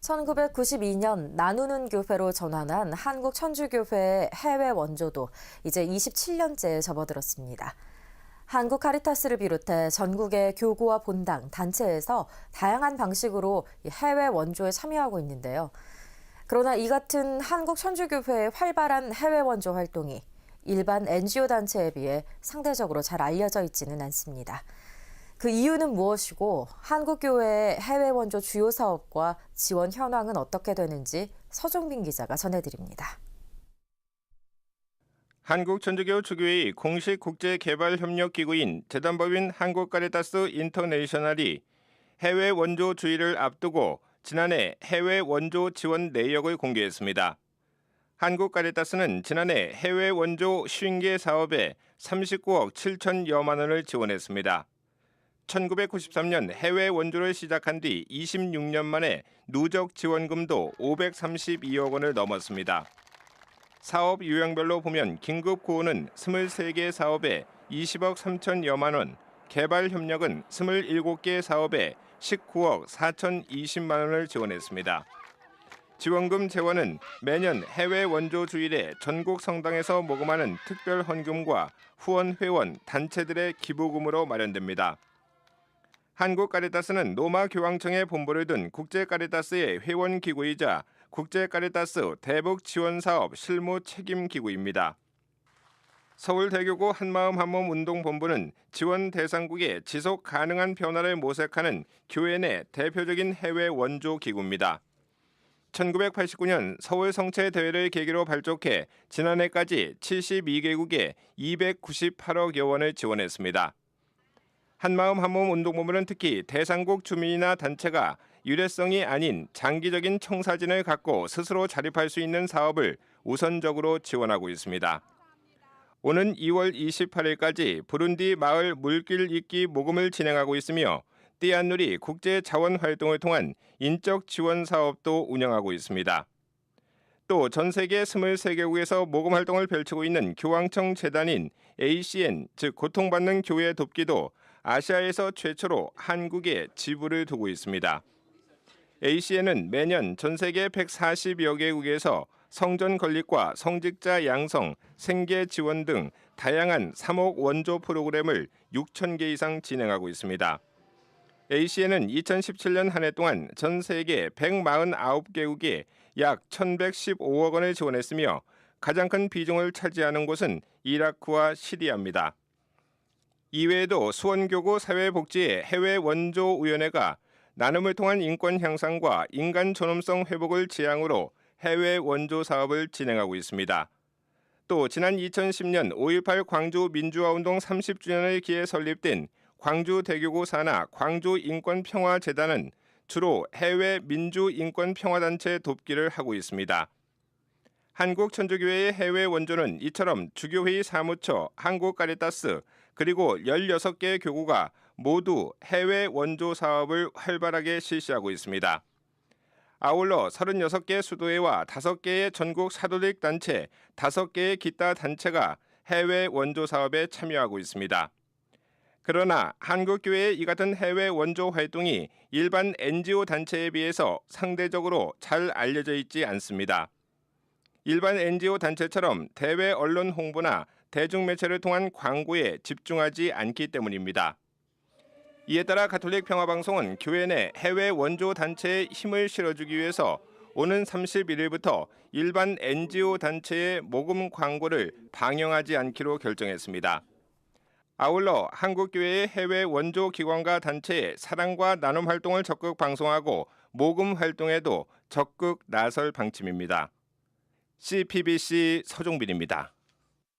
1992년 나누는 교회로 전환한 한국 천주교회의 해외 원조도 이제 27년째에 접어들었습니다. 한국 카리타스를 비롯해 전국의 교구와 본당, 단체에서 다양한 방식으로 해외 원조에 참여하고 있는데요. 그러나 이 같은 한국 천주교회의 활발한 해외 원조 활동이 일반 NGO 단체에 비해 상대적으로 잘 알려져 있지는 않습니다. 그 이유는 무엇이고 한국교회의 해외 원조 주요 사업과 지원 현황은 어떻게 되는지 서종빈 기자가 전해드립니다. 한국천주교 주교의 공식 국제개발협력기구인 재단법인 한국카리타스 인터내셔널이 해외 원조 주의를 앞두고 지난해 해외 원조 지원 내역을 공개했습니다. 한국카리타스는 지난해 해외 원조 50개 사업에 39억 7천여만 원을 지원했습니다. 1993년 해외 원조를 시작한 뒤 26년 만에 누적 지원금도 532억 원을 넘었습니다. 사업 유형별로 보면 긴급 구호는 23개 사업에 20억 3천여만 원, 개발 협력은 27개 사업에 19억 4천20만 원을 지원했습니다. 지원금 재원은 매년 해외 원조 주일에 전국 성당에서 모금하는 특별 헌금과 후원 회원 단체들의 기부금으로 마련됩니다. 한국 카리타스는 로마 교황청에 본부를 둔 국제 카리타스의 회원 기구이자 국제 카리타스 대북 지원 사업 실무 책임 기구입니다. 서울대교구 한마음 한몸 운동본부는 지원 대상국의 지속 가능한 변화를 모색하는 교회 내 대표적인 해외 원조 기구입니다. 1989년 서울 성체 대회를 계기로 발족해 지난해까지 72개국에 298억 여 원을 지원했습니다. 한마음 한몸 운동본부는 특히 대상국 주민이나 단체가 유례성이 아닌 장기적인 청사진을 갖고 스스로 자립할 수 있는 사업을 우선적으로 지원하고 있습니다. 오는 2월 28일까지 부룬디 마을 물길 잇기 모금을 진행하고 있으며 띠안누리 국제 자원 활동을 통한 인적 지원 사업도 운영하고 있습니다. 또 전 세계 23개국에서 모금 활동을 펼치고 있는 교황청 재단인 ACN 즉 고통받는 교회 돕기도 아시아에서 최초로 한국에 지부를 두고 있습니다. ACN은 매년 전 세계 140여 개국에서 성전 건립과 성직자 양성, 생계 지원 등 다양한 3억 원조 프로그램을 6천 개 이상 진행하고 있습니다. ACN은 2017년 한 해 동안 전 세계 149개국에 약 1,115억 원을 지원했으며 가장 큰 비중을 차지하는 곳은 이라크와 시리아입니다. 이외에도 수원교구 사회복지 해외 원조 위원회가 나눔을 통한 인권 향상과 인간 존엄성 회복을 지향으로 해외 원조 사업을 진행하고 있습니다. 또 지난 2010년 5.18 광주 민주화운동 30주년을 기해 설립된 광주 대교구 산하 광주 인권평화재단은 주로 해외 민주인권평화단체 돕기를 하고 있습니다. 한국천주교회의 해외 원조는 이처럼 주교회의 사무처, 한국카리타스, 그리고 16개 교구가 모두 해외 원조 사업을 활발하게 실시하고 있습니다. 아울러 36개 수도회와 5개의 전국 사도릭 단체, 5개의 기타 단체가 해외 원조 사업에 참여하고 있습니다. 그러나 한국교회의 이 같은 해외 원조 활동이 일반 NGO 단체에 비해서 상대적으로 잘 알려져 있지 않습니다. 일반 NGO 단체처럼 대외 언론 홍보나 대중매체를 통한 광고에 집중하지 않기 때문입니다. 이에 따라 가톨릭 평화방송은 교회 내 해외 원조 단체에 힘을 실어주기 위해서 오는 31일부터 일반 NGO 단체의 모금 광고를 방영하지 않기로 결정했습니다. 아울러 한국교회의 해외 원조 기관과 단체의 사랑과 나눔 활동을 적극 방송하고 모금 활동에도 적극 나설 방침입니다. CPBC 서종빈입니다.